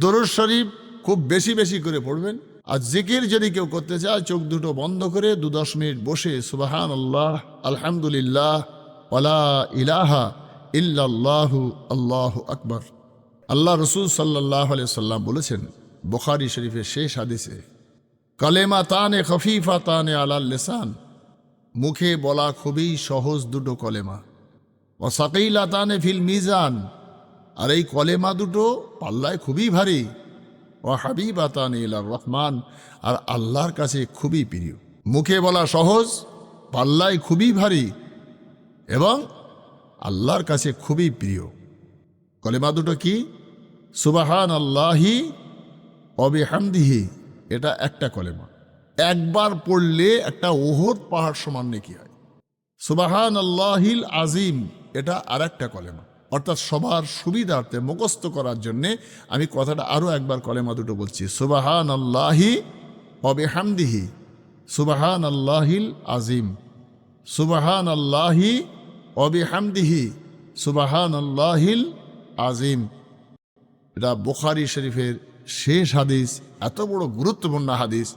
দরুদ শরীফ খুব বেশি বেশি করে পড়বেন। আর জিকির যদি কেউ করতে চায়, চোখ দুটো বন্ধ করে দু দশ মিনিট বসে সুবাহান আল্লাহ আলহামদুলিল্লাহ ওলা ইলাহা ইল্লাল্লাহু, আল্লাহ আকবর। আল্লাহ রসুল সাল্লাহ সাল্লাম বলেছেন, বুখারি শরীফের শেষ হাদিসে কালেমা তানে খফিফা তানে আলাল লেসান, মুখে বলা খুবই সহজ দুটো কলেমা। ও সাকিলা তানে ফিল মিজান আর এই কলেমা দুটো পাল্লায় খুবই ভারী। ও হাবিবা তানে ইলার রহমান, আর আল্লাহর কাছে খুবই প্রিয়। মুখে বলা সহজ, পাল্লায় খুবই ভারী এবং আল্লাহর কাছে খুবই প্রিয়। কলেমা দুটো কি? সুবাহান আল্লাহি অবিহামদিহি এটা একটা কলেমা। একবার পড়লে একটা ওহদ পাহাড় সমান নেকি হয়। সুবাহান আল্লাহিল আজিম, এটা আর একটা কলেমা। অর্থাৎ সবার সুবিধার্থে মুখস্থ করার জন্যে আমি কথাটা আরও একবার কলেমা দুটো বলছি। সুবাহান আল্লাহি অবেহামদিহি সুবাহান আল্লাহিল আজিম সুবাহান আল্লাহি অবিহামদিহি সুবাহান আল্লাহিল আজিম এটা বুখারি শরীফের শেষ হাদিস, এত বড় গুরুত্বপূর্ণ হাদিস।